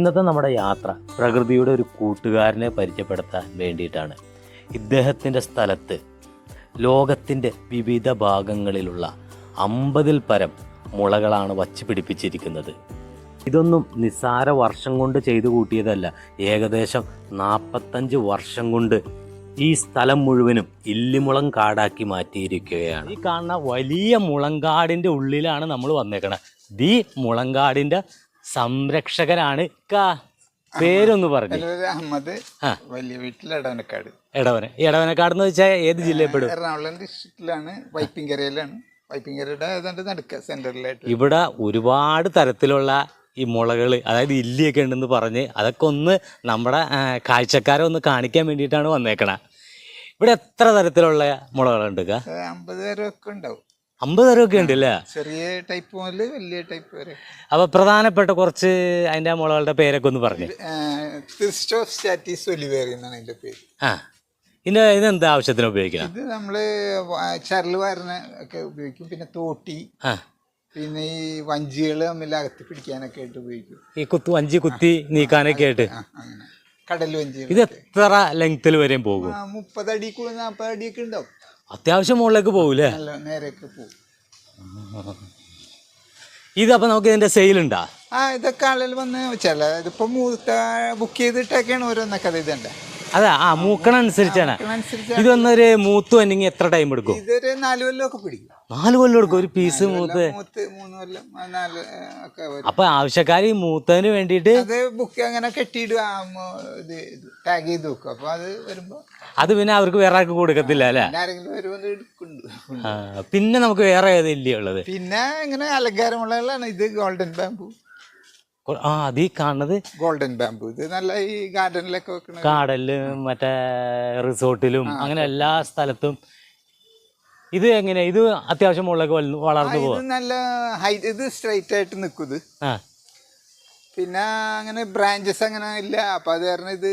ഇന്നത്തെ നമ്മുടെ യാത്ര പ്രകൃതിയുടെ ഒരു കൂട്ടുകാരനെ പരിചയപ്പെടുത്താൻ വേണ്ടിയിട്ടാണ്. ഇദ്ദേഹത്തിന്റെ സ്ഥലത്ത് ലോകത്തിന്റെ വിവിധ ഭാഗങ്ങളിലുള്ള അമ്പതിൽ പരം മുളകളാണ് വച്ച് പിടിപ്പിച്ചിരിക്കുന്നത്. ഇതൊന്നും നിസ്സാര വർഷം കൊണ്ട് ചെയ്തു കൂട്ടിയതല്ല. ഏകദേശം നാൽപ്പത്തഞ്ച് വർഷം കൊണ്ട് ഈ സ്ഥലം മുഴുവനും ഇല്ലിമുളം കാടാക്കി മാറ്റിയിരിക്കുകയാണ്. ഈ കാണുന്ന വലിയ മുളങ്കാടിന്റെ ഉള്ളിലാണ് നമ്മൾ വന്നേക്കണത്. ദി മുളങ്കാടിന്റെ സംരക്ഷകനാണ് കാ പേരൊന്ന് പറഞ്ഞു. അഹമ്മദ് വലിയ വീട്ടിൽ എടവനക്കാട്. എടവന. ഇടവനക്കാട് എടവനക്കാട് എന്ന് വെച്ചാൽ ഏത് ജില്ലയിൽപ്പെടും? എറണാകുളം ഡിസ്ട്രിക്റ്റിലാണ് വൈപ്പിങ്കരയിലാണ്. വൈപ്പിങ്കരയുടെ ഏതാണ്ട് നടുക്ക സെന്ററിലായിട്ട് ഇവിടെ ഒരുപാട് തരത്തിലുള്ള ഈ മുളകൾ അതായത് ഇല്ലിയൊക്കെ ഉണ്ടെന്ന് പറഞ്ഞ് അതൊക്കെ ഒന്ന് നമ്മുടെ കാഴ്ചക്കാരെ ഒന്ന് കാണിക്കാൻ വേണ്ടിയിട്ടാണ് വന്നേക്കണ. ഇവിടെ എത്ര തരത്തിലുള്ള മുളകളുണ്ട് അമ്പത് പേരൊക്കെ ഉണ്ടാവും. അമ്പത് തരമൊക്കെ ഉണ്ട് അല്ലേ ചെറിയ ടൈപ്പ് മുതൽ വലിയ ടൈപ്പ് വരെ. അപ്പോൾ പ്രധാനപ്പെട്ട കുറച്ച് അതിന്റെ മുളകളുടെ പേരൊക്കെ ഒന്ന് പറഞ്ഞു. സ്റ്റാറ്റീസ് ഒലിവേറി എന്നാണ് അതിന്റെ പേര്. ആ ആവശ്യത്തിന് ഉപയോഗിക്കണം? ഇത് നമ്മൾ ചരൽ ചരൽ ഒക്കെ ഉപയോഗിക്കും. പിന്നെ തോട്ടി പിന്നെ ഈ വഞ്ചികൾ തമ്മിൽ അകത്ത് പിടിക്കാനൊക്കെ ആയിട്ട് ഉപയോഗിക്കും. ഈ കുത്തു വഞ്ചി കുത്തി നീക്കാനൊക്കെ ആയിട്ട്? കടൽ വഞ്ചി ഇത് എത്ര ലെങ്ത്തിൽ വരെയും പോകും? മുപ്പത് അടി നാൽപ്പത് അടിയൊക്കെ ഉണ്ടാവും. അത്യാവശ്യം മുകളിലേക്ക് പോകൂലേ? നല്ല പോകും. ഇതപ്പോൾ നമുക്ക് ഇതിന്റെ സെയിലുണ്ടാ ആ ഇതൊക്കെ ആളുകൾ വന്ന് ചില ഇതിപ്പോ മൂത്ത ബുക്ക് ചെയ്തിട്ടൊക്കെയാണ് ഓരോന്നൊക്കെ അത് ഇതുണ്ട് അതെ ആ മൂക്കണ അനുസരിച്ചാണ് അതിനനുസരിച്ച് ഇതൊന്നൊരു മൂത്ത് വന്നെങ്കിൽ എത്ര ടൈം എടുക്കും? ഇതൊരു നാല് കൊല്ലമൊക്കെ പിടിക്കും. നാല് കൊല്ലം എടുക്കും? ഒരു പീസ് മൂത്ത്. മൂന്ന് കൊല്ലം നാല് ഒക്കെ വരും. അപ്പൊ ആവശ്യക്കാർ ഈ മൂത്തതിന് വേണ്ടിയിട്ട് അത് ബുക്ക് അങ്ങനെ കെട്ടിയിടുക ഇത് ടാഗ് ചെയ്ത് വെക്കും. അപ്പൊ അത് വരുമ്പോ അത് പിന്നെ അവർക്ക് വേറെ ആർക്ക് കൊടുക്കത്തില്ല അല്ലേ? പിന്നെ ആരെങ്കിലും എടുക്കുന്നുണ്ട്. ആ, പിന്നെ നമുക്ക് വേറെ ഏത് ഇല്ലേ ഉള്ളത്? പിന്നെ ഇങ്ങനെ അലങ്കാരമുള്ളതാണ്. ഇത് ഗോൾഡൻ ബാമ്പു ആ അത് ഈ കാണുന്നത് ഗോൾഡൻ ബാമ്പു ഇത് നല്ല ഈ ഗാർഡനിലൊക്കെ വെക്കണ കാടലിലും മറ്റേ റിസോർട്ടിലും അങ്ങനെ എല്ലാ സ്ഥലത്തും ഇത് എങ്ങനെ ഇത് അത്യാവശ്യം മുകളിലേക്ക് വളർന്നു- പോകും ഇത് നല്ല ഹൈറ്റ് ഇത് സ്ട്രൈറ്റ് ആയിട്ട് നിൽക്കും ഇത്. ആ. പിന്നെ അങ്ങനെ ബ്രാഞ്ചസ് അങ്ങനെ ഇല്ല. അപ്പൊ അത് കാരണം ഇത്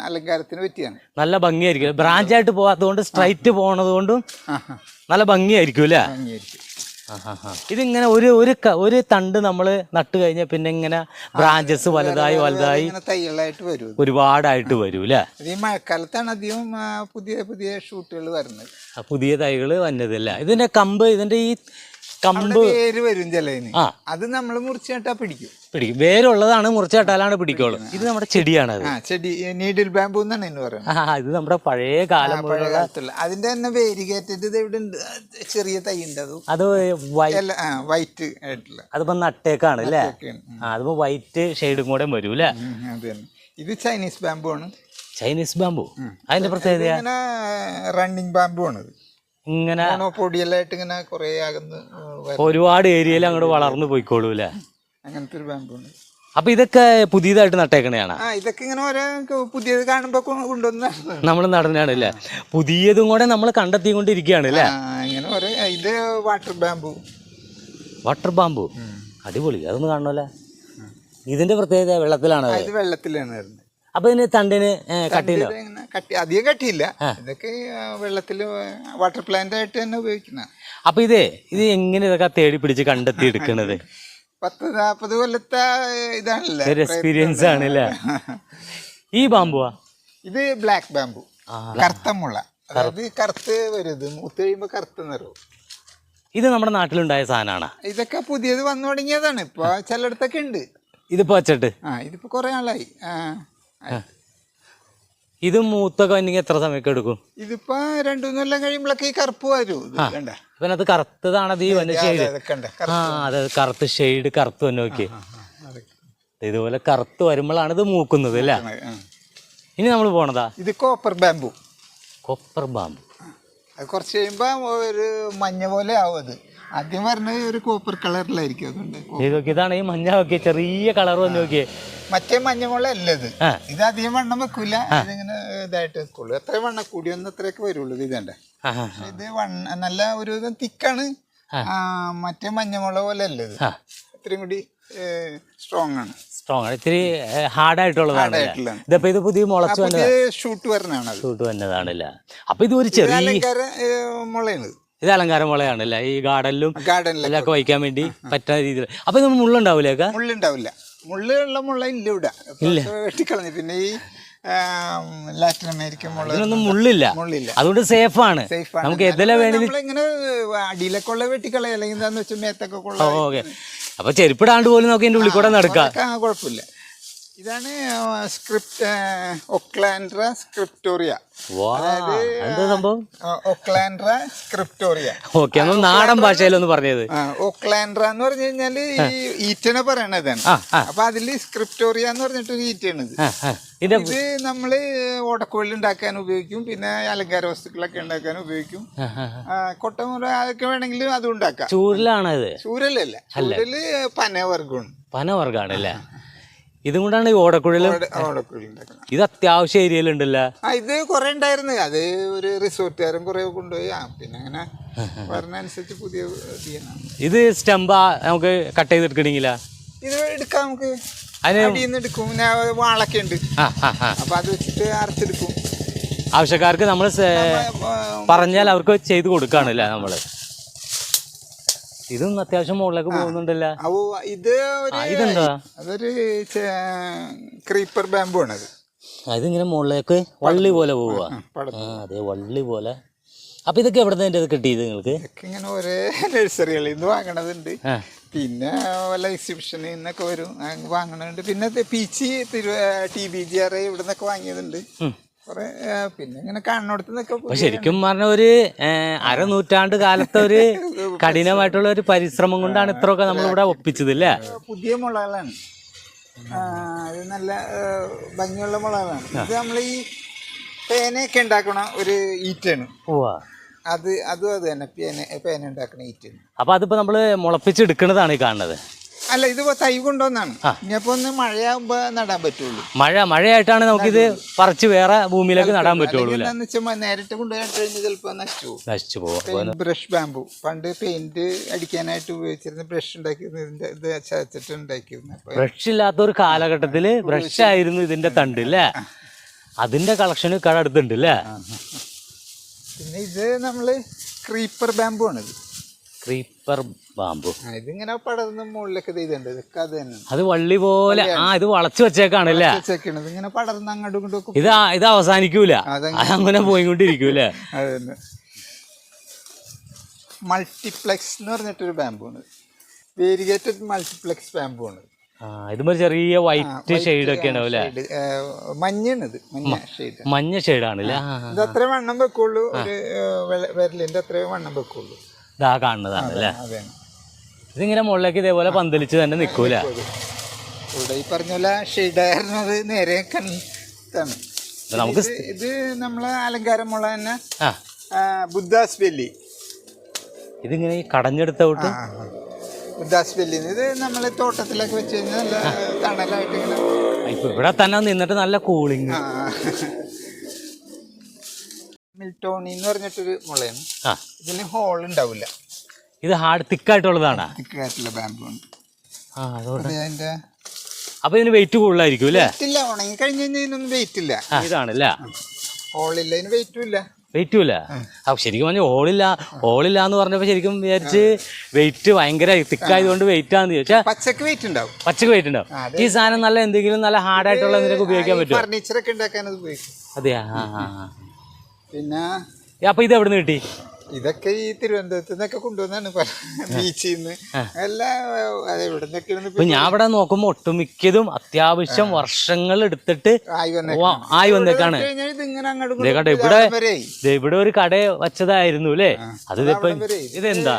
അലങ്കാരത്തിന് പറ്റിയാണ്. നല്ല ഭംഗിയായിരിക്കും. ബ്രാഞ്ചായിട്ട് പോകാത്തതുകൊണ്ട് സ്ട്രൈറ്റ് പോണത് കൊണ്ടും ആഹാ. നല്ല ഭംഗിയായിരിക്കും അല്ലേ? ഭംഗിയായിരിക്കും. ഇതിങ്ങനെ ഒരു ഒരു ഒരു തണ്ട് നമ്മൾ നട്ട് കഴിഞ്ഞാൽ പിന്നെ ഇങ്ങനെ ബ്രാഞ്ചസ് വലുതായി വലുതായി തൈകളായിട്ട് വരും. ഒരുപാടായിട്ട് വരും അല്ലേ ഈ മഴക്കാലത്താണ് അധികം പുതിയ പുതിയ ഷൂട്ടുകൾ വരുന്നത്. പുതിയ തൈകൾ വന്നതല്ല ഇതിന്റെ കമ്പ് ഇതിന്റെ ഈ കമ്പ് വേര് വരും ചിലതിന്. ആ. അത് നമ്മൾ മുറിച്ച് നട്ടാ പിടിക്കും. പിടിക്കും. വേരുള്ളതാണ് മുറിച്ച് കട്ടാലാണ് പിടിക്കുള്ളൂ. ഇത് നമ്മുടെ ചെടിയാണ് അത് ആ ചെടി നീഡിൽ ബാമ്പു എന്നാണ് ഇതിന് പറയുന്നത്. ആ ഇത് നമ്മുടെ പഴയ കാലം പഴയ കാലത്തുള്ള. അതിന്റെ തന്നെ വേര് കയറ്റിട്ട് ഇത് ഇവിടെ ഉണ്ട്. ചെറിയ തൈ ഉണ്ട് അത്. അത് വൈ എല്ലാം ആ വൈറ്റ് ആയിട്ടുള്ള. അതിപ്പോ നട്ടേക്കാണ് അല്ലേ? ഒക്കെയാണ്. ആ അതിപ്പോ വൈറ്റ് ഷെയ്ഡും കൂടെ വരും അല്ലേ? ഉം, അത് തന്നെ. ഇത് ചൈനീസ് ബാമ്പു ആണ്. ചൈനീസ് ബാമ്പു അതിന്റെ പ്രത്യേകത ഇങ്ങനെ റണ്ണിങ് ബാമ്പു ആണ് ഇത് ഇങ്ങനെ പൊടിയെല്ലായിട്ട് ഇങ്ങനെ കുറെ അകന്ന് ഒരുപാട് ഏരിയയിൽ അങ്ങോട്ട് വളർന്നു പോയിക്കോളൂ അല്ലേ അങ്ങനത്തെ ഒരു ബാമ്പു ഉണ്ട്. അപ്പൊ ഇതൊക്കെ പുതിയതായിട്ട് നട്ടേക്കണയാണ്? ഇതൊക്കെ ഇങ്ങനെ ഓരോ പുതിയത് കാണുമ്പോ കൊണ്ടുവന്ന നമ്മൾ നടനാണ് അല്ലേ പുതിയതും കൂടെ നമ്മൾ കണ്ടെത്തിക്കൊണ്ടിരിക്കുകയാണ് അല്ലേ? ഇങ്ങനെ ഓരോ ഇത് വാട്ടർ ബാമ്പു വാട്ടർ ബാമ്പു അടിപൊളി അതൊന്നും കാണണമല്ലേ ഇതിന്റെ പ്രത്യേകത വെള്ളത്തിലാണ്? ഇത് വെള്ളത്തിലാണ് വരുന്നത്. അപ്പൊ ഇതിന് തണ്ടിന് കട്ടിയില്ല കട്ടി അധികം കട്ടിയില്ല. ഇതൊക്കെ വെള്ളത്തിൽ വാട്ടർ പ്ലാന്റ് ആയിട്ട് തന്നെ ഉപയോഗിക്കുന്ന. അപ്പൊ ഇതേ ഇത് എങ്ങനെ ഇതൊക്കെ തേടി പിടിച്ച് കണ്ടെത്തി എടുക്കണത് പത്ത് നാൽപ്പത് കൊല്ലത്തെ ഇതാണല്ലേ ഒരു എക്സ്പീരിയൻസ് ആണല്ലേ? ഈ ബാമ്പുവാ? ഇത് ബ്ലാക്ക് ബാമ്പു. കറുത്ത മുള. അതായത് കറുത്ത് വരുത് മൂത്ത് കഴിയുമ്പോ കറുത്ത നിറവും. ഇത് നമ്മുടെ നാട്ടിലുണ്ടായ സാധനമാണ്? ഇതൊക്കെ പുതിയത് വന്നു തുടങ്ങിയതാണ്. ഇപ്പൊ ചിലയിടത്തൊക്കെ ഉണ്ട്. ഇതിപ്പോ വച്ചിട്ട്? ആ ഇതിപ്പോ കുറെ ആളായി. ആ. ഇത് മൂത്തൊക്കെ വന്നെങ്കിൽ എത്ര സമയമൊക്കെ എടുക്കും? ഇതിപ്പോ രണ്ടു മൂന്ന് കൊല്ലം കഴിയുമ്പോഴൊക്കെ ഈ കറുപ്പ് വരും. അത് കറുത്തതാണത് ഈ വന്ന ഷെയ്ഡ് ആ അതെ കറുത്ത് ഷെയ്ഡ് കറുത്ത് വന്നു നോക്കി. ഇതുപോലെ കറുത്ത് വരുമ്പോഴാണ് ഇത് മൂക്കുന്നത് അല്ലേ? ഇനി നമ്മൾ പോണതാ. ഇത് കോപ്പർ ബാമ്പു കോപ്പർ ബാമ്പു അത് കുറച്ച് കഴിയുമ്പോ ഒരു മഞ്ഞ പോലെ ആവും അത്. ആദ്യം പറഞ്ഞത് ഒരു കോപ്പർ കളറിലായിരിക്കും അതുകൊണ്ട് ഇത് നോക്കി ഇതാണ് ഈ മഞ്ഞ നോക്കിയ ചെറിയ കളർ വന്ന് നോക്കിയേ. മറ്റേ മഞ്ഞ മുള അല്ലത് ഇത്. ആ. ഇത് അധികം വണ്ണം വെക്കൂല. ഇതിങ്ങനെ ഇതായിട്ട് വെക്കുള്ളൂ. എത്ര വണ്ണം കൂടി വന്ന് അത്രയൊക്കെ വരുള്ളൂ ഇത് ഇതണ്ട. ആ ആ, ഇത് വണ്ണ നല്ല ഒരു വിധം തിക്കാണ്. മറ്റേ മഞ്ഞമുള പോലെ അല്ലത് ആ. ഇത്രയും കൂടി സ്ട്രോങ് ആണ്. സ്ട്രോങ് ആണ്. ഇത്തിരി ഹാർഡ് ആയിട്ടുള്ളതാണ്? ആയിട്ടുള്ളതാണ്. ഇതിപ്പോ ഇത് പുതിയ മുളച്ചു വന്ന പുതിയ ഷൂട്ട് വരുന്നതാണ് അത് ഷൂട്ട് വന്നതാണല്ല? അപ്പൊ ഇത് ഒരു ചെറിയ അലങ്കാര ഏ, മുളയാണ്. ഇത് ഇത് അലങ്കാര മുളയാണല്ലേ ഈ ഗാർഡനിലും ഗാർഡനിലൊക്കെ വയ്ക്കാൻ വേണ്ടി പറ്റുന്ന രീതിയിൽ അപ്പൊ ഉണ്ടാവില്ലേ? മുള്ള് ഉണ്ടാവില്ല. മുള്ളുള്ള മുള്ള ഇല്ല ഇവിടെ. ഇല്ല. വെട്ടിക്കളഞ്ഞു. പിന്നെ ഈ ലാറ്റിൻ അമേരിക്കൻ മുള്ളൊന്നും മുള്ളില്ല. മുള്ളില്ല. അതുകൊണ്ട് സേഫ് ആണ് നമുക്ക് എതിലെ വേണമെങ്കിലും ഇങ്ങനെ അടിയിലൊക്കെ ഉള്ള വെട്ടിക്കളയ അല്ലെങ്കിൽ എന്താന്ന് വെച്ചാൽ മേത്തൊക്കെ കൊള്ള. ഓക്കെ. അപ്പൊ ചെരുപ്പിടാണ്ട് പോലും നമുക്ക് ഇതിന്റെ ഉള്ളിൽ കൂടെ നടക്കാം. കുഴപ്പമില്ല. ഇതാണ് സ്ക്രിപ്റ്റ് ഒക്ലാൻഡ്ര സ്ക്രിപ്റ്റോറിയ എന്താ സംഭവം? ഒക്ലാൻഡ്ര സ്ക്രിപ്റ്റോറിയ ഓക്കെ നാടൻ ഭാഷയിലൊന്ന് പറഞ്ഞത് ഒക്ലാൻഡ്ര എന്ന് പറഞ്ഞു കഴിഞ്ഞാൽ ഈ ഈറ്റനെ പറയണതാണ് അപ്പൊ അതിൽ സ്ക്രിപ്റ്റോറിയ എന്ന് പറഞ്ഞിട്ടൊരു ഈറ്റയാണിത് ആ, ആ. ഇത് നമ്മൾ ഓടക്കോഴിൽ ഉണ്ടാക്കാൻ ഉപയോഗിക്കും പിന്നെ അലങ്കാര വസ്തുക്കളൊക്കെ ഉണ്ടാക്കാൻ ഉപയോഗിക്കും. കൊട്ടമുറ അതൊക്കെ വേണമെങ്കിൽ അതും ഉണ്ടാക്കാം. ചൂരലാണ് ചൂരലല്ല. ചൂരൽ പനവർഗമാണ് പനവർഗാണ് അല്ലേ ഇതും കൊണ്ടാണ് ഈ ഓടക്കുഴലും? ഇത് അത്യാവശ്യ ഏരിയയിലുണ്ടല്ലോ ഇത് കുറെ ഉണ്ടായിരുന്നു. അത് ഒരു റിസോർട്ടുകാരും കുറെ കൊണ്ടുപോയി. പിന്നെ അങ്ങനെ പറഞ്ഞനുസരിച്ച് പുതിയ ഇത് സ്റ്റമ്പ് നമുക്ക് കട്ട് ചെയ്ത് ചെയ്തെടുക്കണെങ്കിലാ? ഇത് എടുക്കാം നമുക്ക്. എടുക്കും. വാളൊക്കെ ഉണ്ട്. അപ്പൊ അത് വെച്ചിട്ട് അരച്ചെടുക്കും. ആവശ്യക്കാർക്ക് നമ്മൾ പറഞ്ഞാൽ അവർക്ക് ചെയ്ത് കൊടുക്കാണല്ലേ നമ്മൾ. ഇതും അത്യാവശ്യം മുകളിലേക്ക് പോകുന്നുണ്ടല്ലോ. ഇത് ഇതെന്താ? അതൊരു ക്രീപ്പർ ബാമ്പു ആണ് അതിങ്ങനെ മുകളിലേക്ക് വള്ളി പോലെ പോവുക. അതെ വള്ളി പോലെ. അപ്പൊ ഇതൊക്കെ എവിടെ നിന്ന് കിട്ടിയത് നിങ്ങൾക്ക്? ഇങ്ങനെ ഒരേ നഴ്സറികളിൽ നിന്ന് വാങ്ങണതുണ്ട്. പിന്നെ വല്ല എക്സിബിഷനിൽ നിന്നൊക്കെ വരും. വാങ്ങണുണ്ട് പിന്നെ പീച്ചി തിരു ടി ബി ജി ആർ ഇവിടെ നിന്നൊക്കെ വാങ്ങിയതുണ്ട്. കുറെ പിന്നെ ഇങ്ങനെ അപ്പൊ ശരിക്കും പറഞ്ഞ ഒരു ഏ, അരനൂറ്റാണ്ട് കാലത്തെ ഒരു കഠിനമായിട്ടുള്ള ഒരു പരിശ്രമം കൊണ്ടാണ് ഇത്രയൊക്കെ നമ്മളിവിടെ ഒപ്പിച്ചത് അല്ലേ പുതിയ മുളകളാണ്. ആ, ഇത് നല്ല ആ, ഭംഗിയുള്ള മുളകളാണ്. ഇത് നമ്മൾ ഈ പേനയൊക്കെ ഉണ്ടാക്കണ ഒരു ഈറ്റാണ്. അത് അതും അത് തന്നെ പേന പേന ഉണ്ടാക്കണ ഈറ്റാണ്. അപ്പൊ അതിപ്പോ നമ്മൾ മുളപ്പിച്ചെടുക്കണതാണ് ഈ കാണുന്നത്. അല്ല ഇത് തൈ കൊണ്ടുവന്നാണ്. ഇനിയപ്പോ ഒന്ന് മഴയാകുമ്പോ നടാൻ പറ്റുള്ളൂ. മഴ മഴയായിട്ടാണ് നമുക്കിത് പറിച്ച് വേറെ ഭൂമിയിലേക്ക് നടാൻ പറ്റുള്ളൂ അല്ലേ? എന്താന്ന് വെച്ചാൽ നേരിട്ട് കഴിഞ്ഞാൽ ചിലപ്പോ നശിച്ചു നശിച്ചു പോകും. ബ്രഷ് ബാമ്പു പണ്ട് പെയിന്റ് അടിക്കാനായിട്ട് ഉപയോഗിച്ചിരുന്ന ബ്രഷ് ഉണ്ടാക്കിയിരുന്ന. ഇത് ബ്രഷ് ഇല്ലാത്ത ഒരു കാലഘട്ടത്തിൽ ബ്രഷ് ആയിരുന്നു ഇതിന്റെ തണ്ട് അല്ലേ? അതിന്റെ കളക്ഷൻ കട അടുത്തുണ്ട് അല്ലേ? പിന്നെ ഇത് നമ്മൾ ക്രീപ്പർ ബാമ്പു ഇത്. ക്രീപ്പർ ബാമ്പു ആ, ഇതിങ്ങനെ പടർന്ന് മുകളിലൊക്കെ ഇതൊക്കെ അത് തന്നെ. അത് വള്ളി പോലെ. ആ ഇത് വളച്ചു വെച്ചേക്കാണല്ലേ വെച്ചേക്കണത് ഇങ്ങനെ പടർന്ന് അങ്ങോട്ടും ഇങ്ങോട്ടും ഇത് ഇത് അവസാനിക്കൂല. അതങ്ങനെ. പോയിക്കൊണ്ടിരിക്കൂലേ. അത് തന്നെ. മൾട്ടിപ്ലെക്സ് എന്ന് പറഞ്ഞിട്ടൊരു ബാമ്പു ആണ് വേരിഗേറ്റഡ് മൾട്ടിപ്ലെക്സ് ബാമ്പു ആണ് ഇതുമ്പോ ചെറിയ വൈറ്റ് ഷെയ്ഡ് ഒക്കെ ഉണ്ടാവും അല്ലേ? ഷെയ്ഡ് മഞ്ഞാണിത് മഞ്ഞ ഷെയ്ഡ് മഞ്ഞ ഷെയ്ഡാണല്ലേ ഇത് അത്രേ വണ്ണം വെക്കുള്ളൂ. ഒരു വെള്ള- വിരലിന്റെ അത്രേ വണ്ണം വെക്കുള്ളൂ. ഇതാ കാണുന്നതാണ് അല്ലേ? ഇതിങ്ങനെ മുകളിലേക്ക് ഇതേപോലെ പന്തലിച്ച് തന്നെ നിൽക്കൂല. ഇവിടെ ഈ പറഞ്ഞ പോലെ ഷെയ്ഡായിരുന്നത് നേരെ നമുക്ക് ഇത് നമ്മളെ അലങ്കാരമുള്ള തന്നെ ബുദ്ധാസ് വെല്ലി ഇതിങ്ങനെ ഈ കടഞ്ഞെടുത്ത വിട്ട്. ബുദ്ധാസ് വെല്ലി ഇത് നമ്മൾ തോട്ടത്തിലൊക്കെ വെച്ച് കഴിഞ്ഞാൽ നല്ല തണലായിട്ട് ഇങ്ങനെ ഇപ്പൊ ഇവിടെ തന്നെ നിന്നിട്ട് നല്ല കൂളിങ്. മിൽട്ടോണി എന്ന് പറഞ്ഞിട്ടൊരു മുളയാണ് ആ. ഇതിന് ഹോൾ ഉണ്ടാവില്ല. ഇത് ഹാർഡ് തിക്കായിട്ടുള്ളതാണ്. തിക്കായിട്ടുള്ള ബാമ്പു ഉണ്ട് ആ അതുകൊണ്ട്. അത് അതിന്റെ അപ്പൊ ഇതിന് വെയിറ്റ് കൂടുതലായിരിക്കും അല്ലേ? ഇല്ല ഉണങ്ങി കഴിഞ്ഞ് കഴിഞ്ഞാൽ ഇതിനൊന്നും വെയിറ്റ് ഇല്ല. ഇതാണല്ലേ? ഹോളില്ല ഇതിന് വെയിറ്റും ഇല്ല. വെയിറ്റും ഇല്ല. അപ്പൊ ശരിക്കും പറഞ്ഞാൽ ഹോളില്ല ഹോളില്ല എന്ന് പറഞ്ഞപ്പോ ശരിക്കും വിചാരിച്ച് വെയിറ്റ് ഭയങ്കര തിക്കായതുകൊണ്ട് വെയിറ്റ് ആണെന്ന് ചോദിച്ചാൽ പച്ചക്ക് വെയിറ്റ് ഉണ്ടാവും. പച്ചക്ക് വെയിറ്റ് ഉണ്ടാവും. ഈ സാധനം നല്ല എന്തെങ്കിലും നല്ല ഹാർഡായിട്ടുള്ള എന്തെങ്കിലും ഉപയോഗിക്കാൻ പറ്റും ഫർണിച്ചറൊക്കെ ഉണ്ടാക്കാൻ അത് ഉപയോഗിക്കും. അതെയാ? ആ ആ ആ. പിന്നെ അപ്പൊ ഇത് എവിടെ നിന്ന് കിട്ടി? ഇതൊക്കെ ഈ തിരുവനന്തപുരത്ത് നിന്നൊക്കെ കൊണ്ടുവന്നാണ് ബീച്ചിൽ നിന്ന് എല്ലാം ഇവിടെ ഞാൻ ഇവിടെ നോക്കുമ്പോ ഒട്ടുമിക്കതും അത്യാവശ്യം വർഷങ്ങൾ എടുത്തിട്ട് ആയി വന്നേക്കാണ്. ഇവിടെ ഇവിടെ ഒരു കട വച്ചതായിരുന്നു അല്ലേ? അത്. ഇതെന്താ?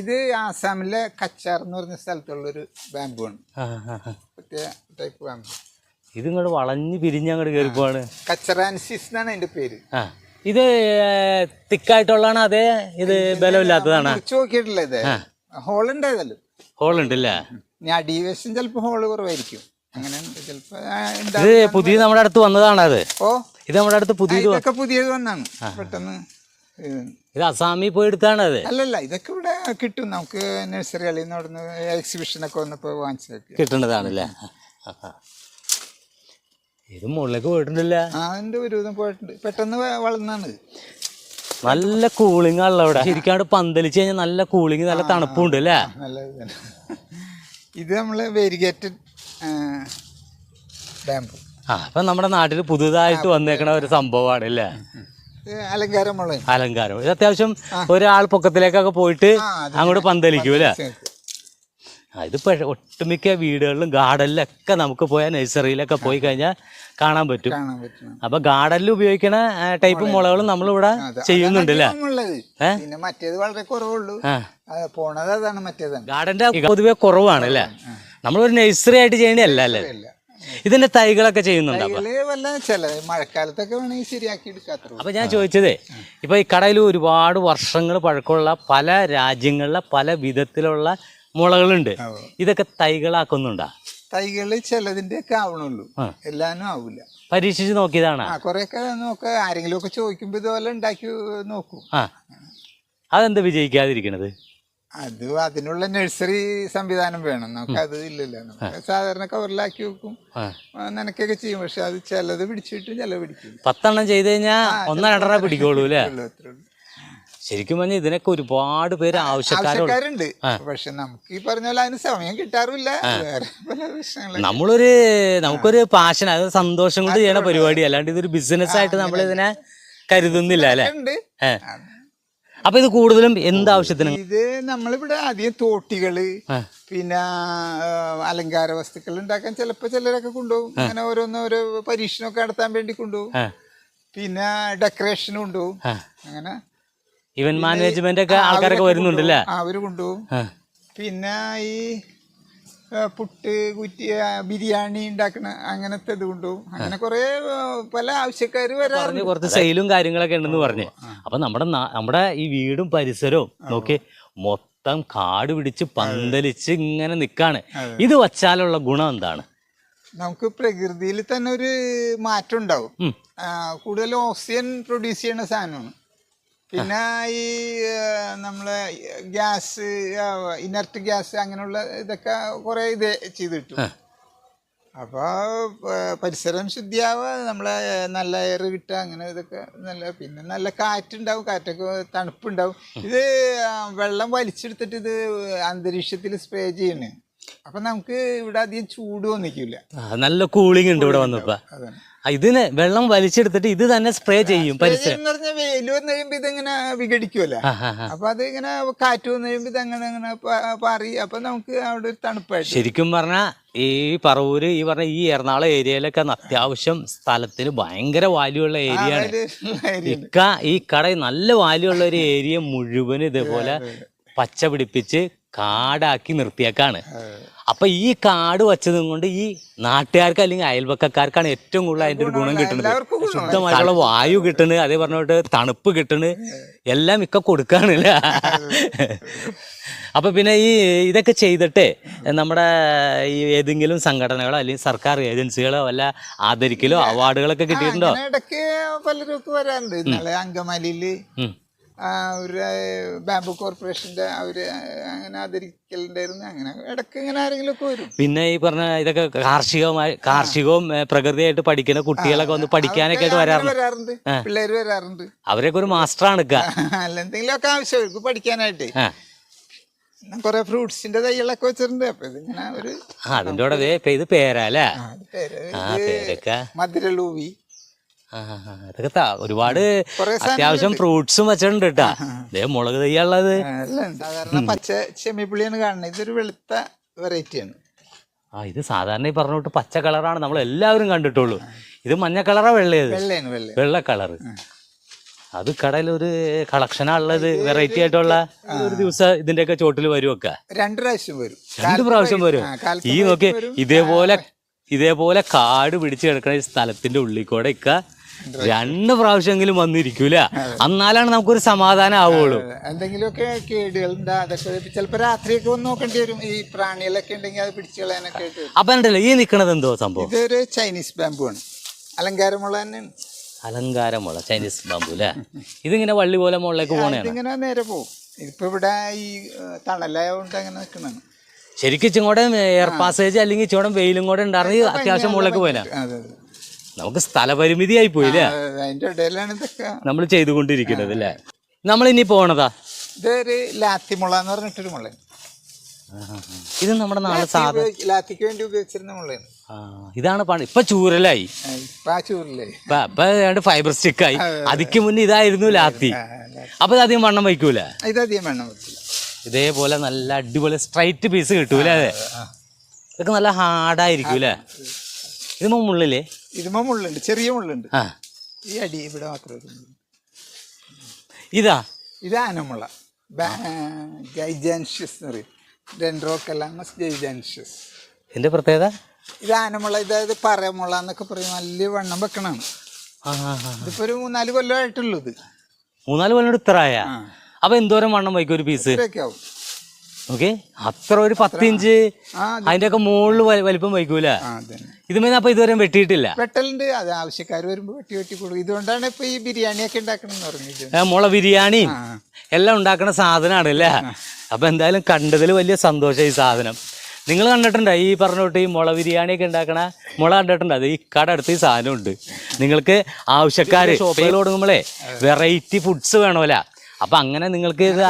ഇത് ആസാമിലെ കച്ചാർ എന്ന് പറഞ്ഞ സ്ഥലത്തുള്ളൊരു ബാമ്പു ആണ്. Type bamboo. ഇത് ഇങ്ങോട്ട് വളഞ്ഞു പിരിഞ്ഞ് അങ്ങോട്ട് കയറിപ്പോവാണ് കച്ചറാൻസിസ് എന്നാണ് അതിന്റെ പേര്. ആ. ഇത് തിക്കായിട്ടുള്ളതാണ് അതെ ഇത് ബലമില്ലാത്തതാണ്. നോക്കിയിട്ടില്ല ഇത്. ഹോൾ ഉണ്ടായതല്ലോ ഹോൾ ഉണ്ടല്ലേ ഇനി അടിവശം ചിലപ്പോ ഹോൾ കുറവായിരിക്കും. അങ്ങനെ ഉണ്ട് ചിലപ്പോ ഇത് പുതിയ നമ്മുടെ അടുത്ത് വന്നതാണ് അത്. ഓ. ഇത് നമ്മുടെ അടുത്ത് പുതിയത് പുതിയത് വന്നാണ്. പെട്ടെന്ന് ഇത്. അസാമി അസാമിൽ പോയി എടുത്താണ് അത്. അല്ലല്ല ഇതൊക്കെ ഇവിടെ കിട്ടും. നമുക്ക് നഴ്സറികളിൽ നിന്ന് അവിടുന്ന് എക്സിബിഷനൊക്കെ വന്നപ്പോൾ വാങ്ങിച്ചു കിട്ടുന്നതാണല്ലേ. ഇത് മുകളിലേക്ക് പോയിട്ടുണ്ടല്ല. അതിന്റെ ഒരു വിധം പോയിട്ടുണ്ട്. പെട്ടെന്ന് വളർന്നാണ്. നല്ല കൂളിംഗ് ആണല്ലോ അവിടെ. ശരിക്കാണ്ട് പന്തലിച്ച് കഴിഞ്ഞാൽ നല്ല കൂളിംഗ് നല്ല തണുപ്പുണ്ട് അല്ലേ? ഇത് നമ്മൾ നമ്മൾ ആ അപ്പം നമ്മുടെ നാട്ടിൽ പുതുതായിട്ട് വന്നേക്കണ ഒരു സംഭവമാണ് അല്ലേ? അലങ്കാരം അലങ്കാര. ഇത് അത്യാവശ്യം ഒരാൾ പൊക്കത്തിലേക്കൊക്കെ പോയിട്ട് അങ്ങോട്ട് പന്തലിക്കും അല്ലേ? ഇതിപ്പോ ഒട്ടുമിക്ക വീടുകളിലും ഗാർഡനിലൊക്കെ നമുക്ക് പോയാൽ നഴ്സറിയിലൊക്കെ പോയി കഴിഞ്ഞാൽ കാണാൻ പറ്റും. അപ്പൊ ഗാർഡനിൽ ഉപയോഗിക്കണ ടൈപ്പ് മുളകളും നമ്മളിവിടെ ചെയ്യുന്നുണ്ട് പിന്നെ മറ്റേത് വളരെ കുറവുള്ളൂ. ആ. അത് പോണത് അതാണ് മറ്റേതാണ്. ഗാർഡന്റെ പൊതുവെ കുറവാണ് അല്ലേ? നമ്മളൊരു നഴ്സറി ആയിട്ട് ചെയ്യണല്ല അല്ലേ? ഇതിന്റെ തൈകളൊക്കെ ചെയ്യുന്നുണ്ട് മഴക്കാലത്തൊക്കെ വേണമെങ്കിൽ ശരിയാക്കി അപ്പൊ ഞാൻ ചോദിച്ചതേ ഇപ്പൊ ഈ കടയിൽ ഒരുപാട് വർഷങ്ങൾ പഴക്കമുള്ള പല രാജ്യങ്ങളിലെ പല വിധത്തിലുള്ള മുളകളുണ്ട്. ഇതൊക്കെ തൈകളാക്കുന്നുണ്ടാ? തൈകൾ ചിലതിന്റെ ഒക്കെ ആവണുള്ളൂ. എല്ലാനും ആവില്ല പരീക്ഷിച്ച് നോക്കിയതാണ്? ആ കൊറേയൊക്കെ നോക്ക. ആരെങ്കിലും ഒക്കെ ചോദിക്കുമ്പോ ഇതുപോലെ ഉണ്ടാക്കി നോക്കും. അതെന്താ വിജയിക്കാതിരിക്കണത്? അത് അതിനുള്ള നഴ്സറി സംവിധാനം വേണം. നമുക്ക് അത് ഇല്ലല്ലോ. നമുക്ക് സാധാരണ കവറിലാക്കി വെക്കും. ആ, ചെയ്യും. പക്ഷെ അത് ചിലത് പിടിച്ചിട്ട് ചില പിടിക്കും പത്തെണ്ണം ചെയ്ത് കഴിഞ്ഞാൽ ഒന്നര പിടിക്കുള്ളൂ അല്ലേ. ശരിക്കും പറഞ്ഞാൽ ഇതിനൊക്കെ ഒരുപാട് പേര് ആവശ്യക്കാരുണ്ട്. പക്ഷെ നമുക്ക് ഈ പറഞ്ഞ പോലെ അതിന് സമയം കിട്ടാറില്ല നമ്മളൊരു നമുക്കൊരു പാഷൻ അത് സന്തോഷം കൊണ്ട് ചെയ്യണ പരിപാടി. അല്ലാണ്ട് ഇതൊരു ബിസിനസ് ആയിട്ട് നമ്മൾ ഇതിനെ കരുതുന്നില്ല അല്ലെ? അപ്പൊ ഇത് കൂടുതലും എന്താവശ്യത്തിന് ഇത് നമ്മളിവിടെ ആദ്യം തോട്ടികൾ പിന്നെ അലങ്കാര വസ്തുക്കൾ ഉണ്ടാക്കാൻ ചിലപ്പോ ചിലരൊക്കെ കൊണ്ടുപോകും. അങ്ങനെ ഓരോന്ന് ഓരോ പരീക്ഷണമൊക്കെ നടത്താൻ വേണ്ടി കൊണ്ടുപോകും. പിന്നെ ഡെക്കറേഷനും കൊണ്ടുപോകും. അങ്ങനെ ഇവന്റ് മാനേജ്മെന്റ് ഒക്കെ ആൾക്കാരൊക്കെ വരുന്നുണ്ട് അവർ കൊണ്ടുപോകും. പിന്നെ ഈ പുട്ട് കുറ്റി ബിരിയാണി ഉണ്ടാക്കണ അങ്ങനത്തെ ഇത് കൊണ്ടുപോകും. അങ്ങനെ കുറെ പല ആവശ്യക്കാര് വരാറുണ്ട്. കുറച്ച് സെയിലും കാര്യങ്ങളൊക്കെ ഉണ്ടെന്ന് പറഞ്ഞു. അപ്പൊ നമ്മുടെ നമ്മുടെ ഈ വീടും പരിസരവും നോക്കി മൊത്തം കാട് പിടിച്ച് പന്തലിച്ച് ഇങ്ങനെ നിക്കാണ്. ഇത് വച്ചാലുള്ള ഗുണം എന്താണ്? നമുക്ക് പ്രകൃതിയിൽ തന്നെ ഒരു മാറ്റം ഉണ്ടാവും. കൂടുതൽ ഓക്സിജൻ പ്രൊഡ്യൂസ് ചെയ്യുന്ന സാധനമാണ്. പിന്നെ ഈ നമ്മളെ ഗ്യാസ് ഇനർട്ട് ഗ്യാസ് അങ്ങനെയുള്ള ഇതൊക്കെ കുറെ ഇത് ചെയ്ത് കിട്ടും അപ്പോൾ പരിസരം ശുദ്ധിയാവുക നമ്മളെ നല്ല എയർ കിട്ടുക അങ്ങനെ ഇതൊക്കെ നല്ല പിന്നെ നല്ല കാറ്റുണ്ടാവും കാറ്റൊക്കെ തണുപ്പുണ്ടാവും. ഇത് വെള്ളം വലിച്ചെടുത്തിട്ട് ഇത് അന്തരീക്ഷത്തിൽ സ്പ്രേ ചെയ്യണേ. അപ്പൊ നമുക്ക് ഇവിടെ അധികം ചൂട് വന്നിക്കില്ല നല്ല കൂളിംഗ് ഉണ്ട് ഇവിടെ വന്നപ്പോ. ഇതിന് വെള്ളം വലിച്ചെടുത്തിട്ട് ഇത് തന്നെ സ്പ്രേ ചെയ്യും പരിസരം. എന്ന് പറഞ്ഞാൽ വെയിൽ വന്നു കഴിയുമ്പോൾ ഇതിങ്ങനെ വിഘടിക്കുമല്ലോ. അപ്പൊ അത് ഇങ്ങനെ കാറ്റ് വന്നു കഴിയുമ്പോ ഇതങ്ങനെ അങ്ങനെ പാറി അപ്പൊ നമുക്ക് അവിടെ ഒരു തണുപ്പായിട്ട് ശരിക്കും പറഞ്ഞാൽ ഈ പറവൂര് ഈ പറഞ്ഞ ഈ എറണാകുളം ഏരിയയിലൊക്കെ അത്യാവശ്യം സ്ഥലത്തിന് ഭയങ്കര വാല്യൂ ഉള്ള ഏരിയ. ആണ് ഇക്ക ഈ കട നല്ല വാല്യൂ ഉള്ള ഒരു ഏരിയ മുഴുവൻ ഇതേപോലെ പച്ച പിടിപ്പിച്ച് കാടാക്കി നിർത്തിയേക്കാണ്. അപ്പൊ ഈ കാട് വച്ചതും കൊണ്ട് ഈ നാട്ടുകാർക്ക് അല്ലെങ്കിൽ അയൽപക്കക്കാർക്കാണ് ഏറ്റവും കൂടുതൽ അതിന്റെ ഒരു ഗുണം കിട്ടുന്നത്. ശുദ്ധമായിട്ടുള്ള വായു കിട്ടണ് അതേ പറഞ്ഞോട്ട് തണുപ്പ് കിട്ടണ് എല്ലാം ഇക്ക കൊടുക്കാണില്ല. അപ്പൊ പിന്നെ ഈ ഇതൊക്കെ ചെയ്തിട്ട് നമ്മുടെ ഈ ഏതെങ്കിലും സംഘടനകളോ അല്ലെങ്കിൽ സർക്കാർ ഏജൻസികളോ വല്ല ആദരിക്കലോ അവാർഡുകളൊക്കെ കിട്ടിയിട്ടുണ്ടോ? ഇടയ്ക്ക് പലരും വരാറുണ്ട്. ഇന്നലെ അങ്കമാലിയിൽ ഉം. ബാമ്പു ബാംബു കോർപ്പറേഷന്റെ അവർ അങ്ങനെ ആദരിക്കലുണ്ടായിരുന്നു. അങ്ങനെ ഇടയ്ക്ക് ഇങ്ങനെ ആരെങ്കിലും ഒക്കെ വരും. പിന്നെ ഈ പറഞ്ഞ ഇതൊക്കെ കാർഷികമായി കാർഷികവും പ്രകൃതിയായിട്ട് പഠിക്കുന്ന കുട്ടികളൊക്കെ വന്ന് പഠിക്കാനൊക്കെ ആയിട്ട് വരാറുണ്ട്. വരാറുണ്ട്. പിള്ളേര് വരാറുണ്ട്. അവരൊക്കെ ഒരു മാസ്റ്ററാണ് ആണ് അല്ല എന്തെങ്കിലുമൊക്കെ ആവശ്യം പഠിക്കാനായിട്ട്. കുറെ ഫ്രൂട്ട്സിന്റെ തൈകളൊക്കെ വെച്ചിട്ടുണ്ട്. അപ്പൊ ഇതിങ്ങനെ ഒരു അതിന്റെ കൂടെ ഇത് പേരാ അല്ലേ? മധുരലൂവി. ത- ഒരുപാട് അത്യാവശ്യം ഫ്രൂട്ട്സും വെച്ചിട്ടുണ്ട് കേട്ടാ ദേ മുളക് തയ്യുള്ളത് എല്ലാം സാധാരണ പച്ച ചെമ്മിപ്പുള്ളിയാണ് കാണുന്നത്. ഇതൊരു വെളുത്ത വെറൈറ്റിയാണ് ആ ഇത് സാധാരണ ഈ പറഞ്ഞോട്ട് പച്ച കളറാണ് നമ്മൾ എല്ലാവരും കണ്ടിട്ടുള്ളൂ. ഇത് മഞ്ഞ കളറാ വെള്ളയത് വെള്ള വെള്ള കളറ് അത് കടയിൽ ഒരു കളക്ഷനാണുള്ളത് വെറൈറ്റി ആയിട്ടുള്ള ഒരു ദിവസം ഇതിന്റെയൊക്കെ ചോട്ടിൽ വരുമൊക്കെ രണ്ട് പ്രാവശ്യം വരും. രണ്ട് പ്രാവശ്യം വരും. ഈ നോക്കി ഇതേപോലെ ഇതേപോലെ കാട് പിടിച്ച് കിടക്കുന്ന സ്ഥലത്തിന്റെ ഉള്ളിൽ കൂടെ ഇക്ക രണ്ട് പ്രാവശ്യമെങ്കിലും വന്നിരിക്കൂല. എന്നാലാണ് നമുക്കൊരു സമാധാനം ആവുള്ളൂ. എന്തെങ്കിലുമൊക്കെ കേടുകളുണ്ട് അതൊക്കെ ചിലപ്പോൾ രാത്രിയൊക്കെ വന്ന് നോക്കേണ്ടി വരും. ഈ പ്രാണികളൊക്കെ ഉണ്ടെങ്കിൽ അത് പിടിച്ചു കളയാനൊക്കെ ആയിട്ട് വരും. അപ്പൊ ഉണ്ടല്ലോ ഈ നിക്കണത് എന്തോ സംഭവം? ഇതൊരു ചൈനീസ് ബാമ്പു ആണ്. അലങ്കാരമുള്ള തന്നെയാണ്. അലങ്കാരമുള്ള ചൈനീസ് ബാമ്പു അല്ലേ? ഇതിങ്ങനെ വള്ളി പോലെ മുകളിലേക്ക് പോണേണ്? ഇതിങ്ങനെ നേരെ പോകും ഇപ്പൊ ഇവിടെ ഈ തണലായതുകൊണ്ട് അങ്ങനെ നിൽക്കുന്നതാണ് ശരിക്കും ഇച്ചിങ്ങോടെ എയർ പാസേജ് അല്ലെങ്കിൽ ഇച്ചിങ്ങോടെ വെയിലും കൂടെ ഉണ്ടായിരുന്നെങ്കിൽ അത്യാവശ്യം മുകളിലേക്ക് പോയാ അതെ അതെ. നമുക്ക് സ്ഥലപരിമിതി ആയി പോയില്ലേ? അതെ, അതെ. അതിന്റെ ഇടയിലാണ് ഇതൊക്കെ. നമ്മൾ ചെയ്തുകൊണ്ടിരിക്കുന്നത് അല്ലേ? നമ്മൾ ഇനി പോണതാ? ഇതൊരു ലാത്തിമുള എന്ന് പറഞ്ഞിട്ടൊരു മുളയാണ് ഇത് നമ്മുടെ നാളെ ലാത്തിക്ക് വേണ്ടി ഉപയോഗിച്ചിരുന്ന മുളയാണ് ഇതാണ് പണി. ഇപ്പൊ ചൂരലായി. ഇപ്പൊ ഫൈബർ സ്റ്റിക്കായി അതിക്ക് മുന്നേ ഇതായിരുന്നു ലാത്തി. അപ്പൊ അധികം വണ്ണം വയ്ക്കൂല? ഇതധികം വണ്ണം വയ്ക്കില്ല ഇതേപോലെ നല്ല അടിപൊളി സ്ട്രൈറ്റ് പീസ് കിട്ടൂലേ? അതെ ഇതൊക്കെ നല്ല ഹാർഡായിരിക്കൂലേ ഇതിന് ഇത് മുള്ളില്ലേ ഇതുമ്പോ മുള്ളുണ്ട് ചെറിയ മുള്ളുണ്ട്. ആ. ഈ അടി ഇവിടെ മാത്രമേ ഉള്ളൂ. ഇതാ? ഇത് ആനമുള ഗൈജാൻഷ്യസ് എന്ന് പറയും. ഡെൻഡ്രോക്കലാമസ് ഗൈജാൻഷ്യസ്. ഇതിന്റെ പ്രത്യേകത? ഇത് ആനമുള ഇതായത് പറയമുള്ള എന്നൊക്കെ പറയും. നല്ല വണ്ണം വെക്കണാണ് ആ ആ, ആ. ഇതിപ്പോ ഒരു മൂന്നാൽ കൊല്ലമായിട്ടുള്ളത് മൂന്നാൽ കൊല്ലം ഇത്രയായ ആ. അപ്പൊ എന്തോരം വണ്ണം വയ്ക്കും ഒരു പീസ് ഇത്രയൊക്കെ ആവും. ഓക്കെ? അത്ര ഒരു പത്തിഞ്ച് അതിന്റെ ഒക്കെ മുകളിൽ വലിപ്പം അതന്നെ. ഇതുമേന്ന് അപ്പൊ ഇതുവരെ വെട്ടിയിട്ടില്ല. വെട്ടലുണ്ട്. അത് ആവശ്യക്കാർ വരുമ്പോൾ വെട്ടി വെട്ടി കൊടുക്കും. ഇതുകൊണ്ടാണ് ഇപ്പൊ ഈ ബിരിയാണിയൊക്കെ ഉണ്ടാക്കണമെന്ന് പറഞ്ഞത് മുള ബിരിയാണി എല്ലാം ഉണ്ടാക്കുന്ന സാധനമാണ് അല്ലേ? അപ്പൊ എന്തായാലും കണ്ടതിൽ വലിയ സന്തോഷം ഈ സാധനം. നിങ്ങൾ കണ്ടിട്ടുണ്ട് ഈ പറഞ്ഞ തൊട്ട് ഈ മുള ബിരിയാണിയൊക്കെ ഉണ്ടാക്കണ? മുള കണ്ടിട്ടുണ്ടോ? അത് ഈ കട അടുത്ത് ഈ സാധനം ഉണ്ട് നിങ്ങൾക്ക് ആവശ്യക്കാർ ഷോപ്പിൽ തുടങ്ങുമ്പോഴേ വെറൈറ്റി ഫുഡ്സ് വേണമല്ല അപ്പൊ അങ്ങനെ നിങ്ങൾക്ക് ഇത്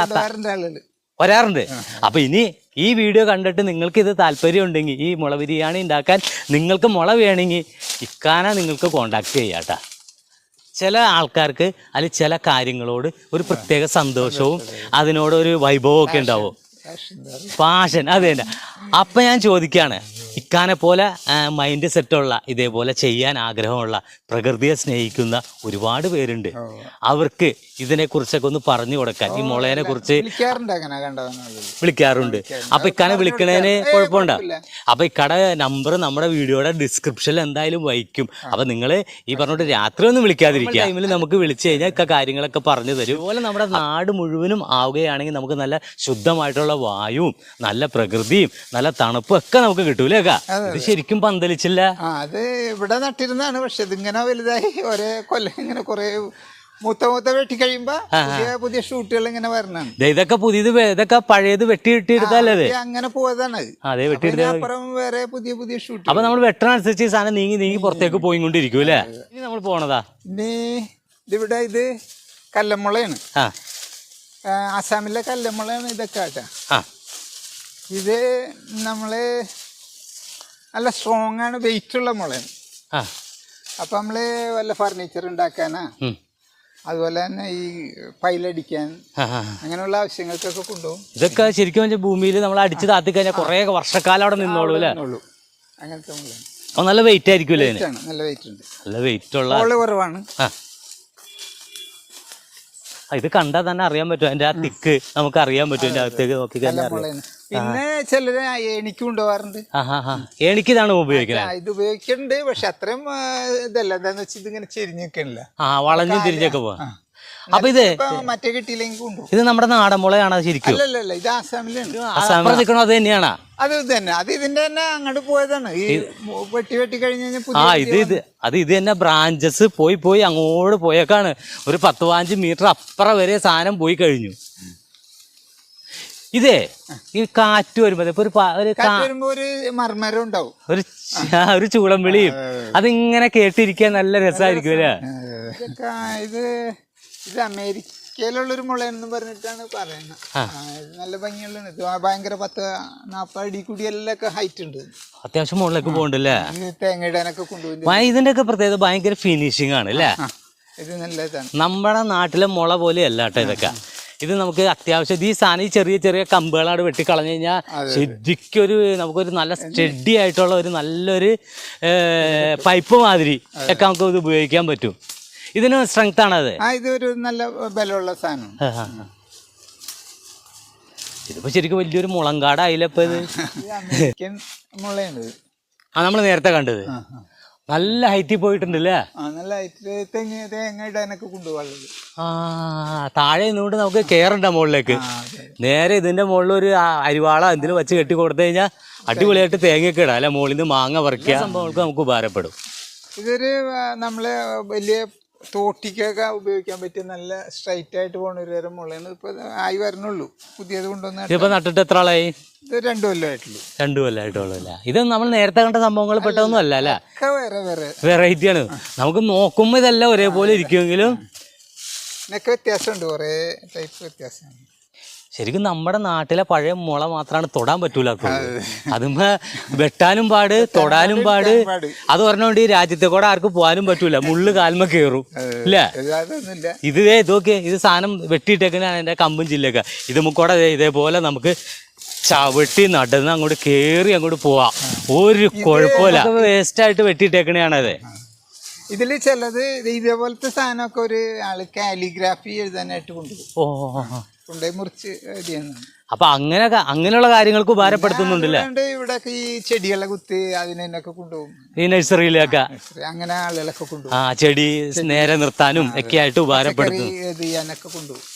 വരാറുണ്ട്. അപ്പൊ ഇനി ഈ വീഡിയോ കണ്ടിട്ട് നിങ്ങൾക്ക് ഇത് താല്പര്യം ഉണ്ടെങ്കിൽ ഈ മുള ബിരിയാണി ഉണ്ടാക്കാൻ നിങ്ങൾക്ക് മുള വേണമെങ്കിൽ ഇക്കാന നിങ്ങൾക്ക് കോണ്ടാക്ട് ചെയ്യാട്ടോ ചില ആൾക്കാർക്ക് അല്ലെ ചില കാര്യങ്ങളോട് ഒരു പ്രത്യേക സന്തോഷവും അതിനോടൊരു വൈഭവവും ഒക്കെ ഉണ്ടാവും. പാഷൻ അത് തന്നെ. അപ്പൊ ഞാൻ ചോദിക്കാണ്. ഇക്കാനെ പോലെ മൈൻഡ് സെറ്റുള്ള ഇതേപോലെ ചെയ്യാൻ ആഗ്രഹമുള്ള പ്രകൃതിയെ സ്നേഹിക്കുന്ന ഒരുപാട് പേരുണ്ട്. അവർക്ക് ഇതിനെ കുറിച്ചൊക്കെ ഒന്ന് പറഞ്ഞു കൊടുക്കാൻ ഈ മുളേനെ കുറിച്ച് വിളിക്കാറുണ്ട് അപ്പൊ ഇക്കാനെ വിളിക്കണേന് കുഴപ്പമുണ്ടോ? അപ്പൊ ഇക്കട നമ്പർ നമ്മുടെ വീഡിയോയുടെ ഡിസ്ക്രിപ്ഷനിൽ എന്തായാലും വഹിക്കും. അപ്പൊ നിങ്ങൾ ഈ പറഞ്ഞോട്ട് രാത്രി ഒന്നും വിളിക്കാതിരിക്കുക. ടൈമിൽ നമുക്ക് വിളിച്ചു കഴിഞ്ഞാൽ ഇക്ക കാര്യങ്ങളൊക്കെ പറഞ്ഞു തരും. അതുപോലെ നമ്മുടെ നാട് മുഴുവനും ആവുകയാണെങ്കിൽ നമുക്ക് നല്ല ശുദ്ധമായിട്ടുള്ള വായുവും നല്ല പ്രകൃതിയും നല്ല തണുപ്പും ഒക്കെ നമുക്ക് കിട്ടൂലേ ഇത് ശരിക്കും പന്തലിച്ചില്ല. അത് ഇവിടെ നട്ടിരുന്നാണ് പക്ഷെ ഇതിങ്ങനെ വലുതായി ഒരേ കൊല്ലം ഇങ്ങനെ കുറെ മൂത്ത മൂത്ത വെട്ടി കഴിയുമ്പോ പുതിയ പുതിയ ഷൂട്ടുകൾ ഇങ്ങനെ വരണാണ് ദേ ഇതൊക്കെ പുതിയത് ഇതൊക്കെ പഴയത് വെട്ടിയിട്ടിരുന്നല്ലേ അങ്ങനെ പോയതാണ്. അതെ വെട്ടിയിട്ടപ്പുറം വേറെ പുതിയ പുതിയ ഷൂട്ട് അപ്പൊ നമ്മൾ വെട്ടണനുസരിച്ച് ഈ സാധനം നീങ്ങി നീങ്ങി പുറത്തേക്ക് പോയിക്കൊണ്ടിരിക്കും അല്ലേ? ഇനി നമ്മൾ പോണതാ. ഇനി ഇതിവിടെ ഇത് കല്ലമുളയാണ്. ആസാമിലെ കല്ലമുളയാണ് ഇതൊക്കെ ആട്ടാ ഇത് നമ്മൾ നല്ല സ്ട്രോങ് ആണ് വെയിറ്റ് ഉള്ള മുളയാണ് അപ്പൊ നമ്മൾ വല്ല ഫർണിച്ചർ ഉണ്ടാക്കാനാ അതുപോലെ തന്നെ ഈ പൈലടിക്കാൻ. അങ്ങനെയുള്ള ആവശ്യങ്ങൾക്കൊക്കെ കൊണ്ടുപോകും. ഇതൊക്കെ ശരിക്കും ഭൂമിയിൽ നമ്മൾ അടിച്ച് താത്തി കഴിഞ്ഞാൽ കുറെ വർഷക്കാലം അവിടെ നിന്നോളൂ അല്ലേ? അങ്ങനത്തെ മുളയാണ് നല്ല വെയിറ്റ് ആയിരിക്കും നല്ല വെയിറ്റ് ഉണ്ട്. നല്ല വെയിറ്റ് ഉള്ള കുറവാണ്. ഇത് കണ്ടാൽ തന്നെ അറിയാൻ പറ്റും. അതിന്റെ ആ തിക്ക് നമുക്ക് അറിയാൻ പറ്റും. അതിന്റെ അകത്തേക്ക് നോക്കി കഴിഞ്ഞാൽ അറിയാം. പിന്നെ ചിലര് എനിക്ക് കൊണ്ടുപോകാറുണ്ട്. ആ ആ ഉപയോഗിക്കുന്നത് ഇത് ഉപയോഗിക്കുന്നുണ്ട് പക്ഷെ അത്രയും ഇതല്ല. എന്താന്ന് വെച്ചാൽ ഇതിങ്ങനെ ചെരിഞ്ഞ് നിൽക്കണില്ല ആ വളഞ്ഞും തിരിഞ്ഞൊക്കെ പോവാ. അപ്പൊ ഇത് മറ്റേ കിട്ടിയില്ലെങ്കിൽ ഇത് നമ്മുടെ നാടൻ മുളയാണ് ശരിക്കും? അല്ലല്ല ഇത് ആസാമിലുണ്ട് ആസാമിൽ നിൽക്കണോ അത് തന്നെയാണോ? അത് ഇത് തന്നെ അത് ഇതിന്റെ തന്നെ അങ്ങോട്ട് പോയതാണ്. ഈ വെട്ടി വെട്ടി കഴിഞ്ഞ് ആ ഇത് ഇത് അത് ഇത് തന്നെ ബ്രാഞ്ചസ് പോയി പോയി അങ്ങോട്ട് പോയേക്കാണ്. ഒരു പത്ത് പതിനഞ്ച് മീറ്റർ അപ്പുറം വരെ സാധനം പോയി കഴിഞ്ഞു. ഇതേ ഈ കാറ്റ് വരുമ്പോ ഇപ്പൊ ഒരു ഒരു മർമരം ഉണ്ടാവും. ഒരു ഒരു ചൂളം വിളിയും. അതിങ്ങനെ കേട്ടിരിക്കാൻ നല്ല രസമായിരിക്കും അല്ലേ? ഇത് ഇത് അമേരിക്കയിലുള്ളൊരു മുളയെന്ന് പറഞ്ഞിട്ടാണ് പറയുന്നത്. നല്ല ഭംഗിയുള്ള ഇത്. ഭയങ്കര പത്ത് നാൽപ്പത് അടി കൂടി എല്ലാം ഹൈറ്റ് ഉണ്ട്. അത്യാവശ്യം മുകളിലേക്ക് പോകണ്ടല്ലേ? തേങ്ങ ഇടാനൊക്കെ ഇതിന്റെ ഒക്കെ പ്രത്യേകത ഭയങ്കര ഫിനിഷിംഗ് ആണ് അല്ലേ? ഇത് നല്ലതാണ്. നമ്മുടെ നാട്ടിലെ മുള പോലെയല്ല കേട്ടോ ഇതൊക്കെ. ഇത് നമുക്ക് അത്യാവശ്യം ഈ സാധനം ഈ ചെറിയ ചെറിയ കമ്പുകളാണ് വെട്ടിക്കളഞ്ഞു കഴിഞ്ഞാൽ ശരിക്കൊരു നമുക്കൊരു നല്ല സ്റ്റഡി ആയിട്ടുള്ള ഒരു നല്ലൊരു പൈപ്പ് മാതിരി ഒക്കെ നമുക്ക് ഇത് ഉപയോഗിക്കാൻ പറ്റും. ഇതിന് സ്ട്രെങ്ത് ആണത്. ആ ഇതൊരു നല്ല ബലമുള്ള സാധനം. ഇതിപ്പോ ശരിക്കും വലിയൊരു മുളങ്കാടായില്ല ഇപ്പൊ ഇത്? ഇത് അമേരിക്കൻ മുളയാണ് ഇത് ആ നമ്മൾ നേരത്തെ കണ്ടത്. ആ, ആ. നല്ല ഹൈറ്റിൽ പോയിട്ടുണ്ടല്ലേ ആ നല്ല ഹൈറ്റിൽ തെങ്ങ് തേങ്ങ ഇടാനൊക്കെ കൊണ്ടുപോകാനുള്ളത് ആ താഴെ നിന്നുകൊണ്ട് നമുക്ക് കയറണ്ട മുകളിലേക്ക്. ആ അതെ നേരെ ഇതിന്റെ മുകളിൽ ഒരു ആ അരിവാള എന്തിനും വെച്ച് കെട്ടി കൊടുത്തു കഴിഞ്ഞാൽ അടിപൊളിയായിട്ട് തേങ്ങയൊക്കെ ഇടാം. അല്ലെ? മുകളിൽ നിന്ന് മാങ്ങ പറിക്കുക. സംഭവങ്ങൾക്ക് നമുക്ക് ഉപകാരപ്പെടും. ഇതൊരു ആ, നമ്മൾ വലിയ തോട്ടിക്കൊക്കെ ഉപയോഗിക്കാൻ പറ്റിയ നല്ല സ്ട്രൈറ്റ് ആയിട്ട് പോണ ഒരു തരം മുളയാണ് ഇപ്പൊ ആയി വരണുള്ളൂ. പുതിയത് കൊണ്ടുവന്ന ഇപ്പൊ നട്ടിട്ട് എത്ര ആളായി? ഇത് രണ്ടു കൊല്ലമായിട്ടുള്ളൂ രണ്ടു കൊല്ലമായിട്ടുള്ളൂ അല്ലേ? ഇത് നമ്മൾ നേരത്തെ കണ്ട സംഭവങ്ങൾ പെട്ടതൊന്നും അല്ല അല്ലേ? വേറെ വേറെ. വെറൈറ്റി ആണ്. നമുക്ക് നോക്കുമ്പോൾ ഇതെല്ലാം ഒരേപോലെ ഇരിക്കുമെങ്കിലും ഇതിനൊക്കെ വ്യത്യാസമുണ്ട്. കുറേ ടൈപ്പ് വ്യത്യാസമാണ് ശരിക്കും നമ്മുടെ നാട്ടിലെ പഴയ മുള മാത്രമാണ് തൊടാൻ പറ്റൂല അതുമ്പോ വെട്ടാനും പാട് തൊടാനും പാട്. അത് പറഞ്ഞോണ്ട് ഈ രാജ്യത്തെ കൂടെ ആർക്കും പോകാനും പറ്റൂല. മുള്ള് കാൽമ കേറും. ഇല്ല? ഇത് ഇതൊക്കെ ഇത് സാധനം വെട്ടിയിട്ടേക്കണ എന്റെ കമ്പും ചില്ലൊക്കെ. ഇത് കൂടെ ഇതേപോലെ നമുക്ക് ചവിട്ടി നടന്ന് അങ്ങോട്ട് കേറി അങ്ങോട്ട് പോവാം. ഒരു കുഴപ്പമില്ല. വേസ്റ്റ് ആയിട്ട് വെട്ടിയിട്ടേക്കണേണത് ഇതിൽ ചിലത് ഇത് ഇതേപോലത്തെ സാധനമൊക്കെ ഒരു ആൾ കാലിഗ്രാഫി എഴുതാനായിട്ട് കൊണ്ടുപോകും ഓ. കൊണ്ടുപോയി മുറിച്ച് അപ്പൊ അങ്ങനെ അങ്ങനെയുള്ള കാര്യങ്ങൾക്ക് ഉപകാരപ്പെടുത്തുന്നുണ്ടല്ലേ? ഇവിടെ ഈ ചെടികളെ കുത്തി അതിനൊക്കെ കൊണ്ടുപോകും. ഈ നഴ്സറിയിലൊക്കെ? അങ്ങനെ ആളുകളൊക്കെ കൊണ്ടുപോകും. ആ ചെടി നേരെ നിർത്താനും ഒക്കെ ആയിട്ട് ചെയ്യാനൊക്കെ കൊണ്ടുപോകും.